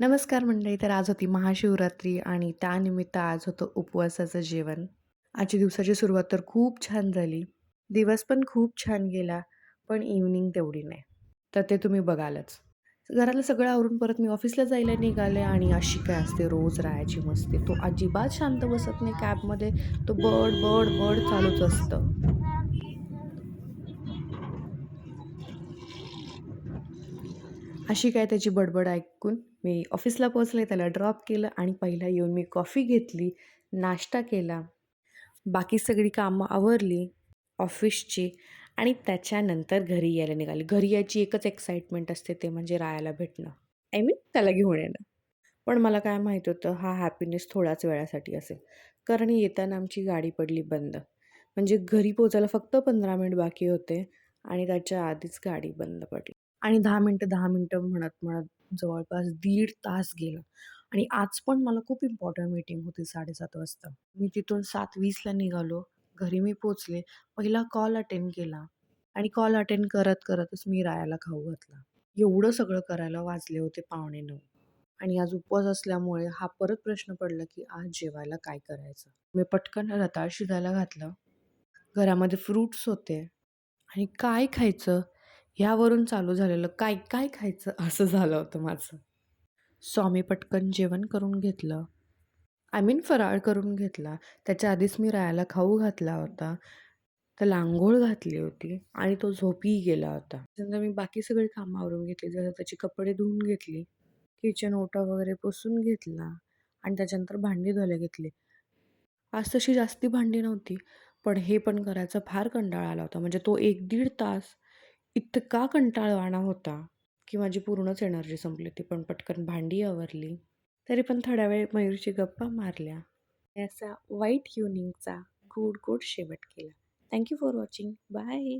नमस्कार मंडळी. तर आज होती महाशिवरात्री आणि त्यानिमित्त आज होतं उपवासाचं जेवण. आजच्या दिवसाची सुरुवात तर खूप छान झाली. दिवस पण खूप छान गेला, पण इव्हनिंग तेवढी नाही. तर ते तुम्ही बघालच. घरातलं सगळं आवरून परत मी ऑफिसला जायला निघाले आणि अशी काय असते रोज राहायची मस्ती. तो अजिबात शांत बसत नाही कॅबमध्ये. तो बड, बड, बड चालूच असतं. अशी काय त्याची बडबड ऐकून मी ऑफिसला पोचले त्याला ड्रॉप केलं आणि पहिला येऊन मी कॉफी घेतली, नाश्ता केला. बाकी सगळी कामं आवरली ऑफिसची आणि त्याच्यानंतर घरी यायला निघाली घरी यायची एकच एक्साइटमेंट असते ते म्हणजे रायाला भेटणं. आय मीन त्याला घेऊन येणं. पण मला काय माहीत होतं हा हॅपीनेस थोड्याच वेळासाठी असेल. कारण येताना आमची गाडी पडली बंद. म्हणजे घरी पोचायला फक्त 15 मिनिट बाकी होते आणि त्याच्या आधीच गाडी बंद पडली. आणि दहा मिनटं दहा मिनटं म्हणत-म्हणत जवळपास दीड तास गेला. आणि आज पण मला खूप इम्पॉर्टंट मीटिंग होती 7:30 वाजता. मी तिथून 7:20ला निघालो. घरी मी पोचले पहिला कॉल अटेंड केला आणि कॉल अटेंड करत-करतच मी रायाला खाऊ घातला. एवढं सगळं करायला वाजले होते 8:45 आणि आज उपवास असल्यामुळे हा परत प्रश्न पडला, की आज जेवायला काय करायचं? मी पटकन रताळ शिजायला घातलं. घरामध्ये फ्रूट्स होते आणि काय खायचं? ह्यावरून चालू झालेलं काय, काय खायचं? असं झालं होतं माझं. स्वामी पटकन जेवण करून घेतलं. आय मीन फराळ करून घेतला. त्याच्या आधीच मी रायाला खाऊ घातला होता. त्याला अंघोळ घातली होती आणि तो झोपी गेला होता. त्यानंतर मी बाकी सगळी कामं आवरून घेतली. जसं त्याची कपडे धुवून घेतली, किचन ओटा वगैरे पुसून घेतला आणि त्याच्यानंतर भांडी धुवायला घेतली. आज तशी जास्ती भांडी नव्हती, पण हे पण करायचा फार कंटाळा आला होता. म्हणजे तो एक दीड तास इतका कंटाळवाणा होता, की माझी पूर्णच एनर्जी संपली होती. पण पटकन भांडी आवरली. तरी पण थोडा वेळ मयूरची गप्पा मारल्या. असा वाईट युनिंगचा गुड, गुड शेवट केला. Thank you for watching. Bye.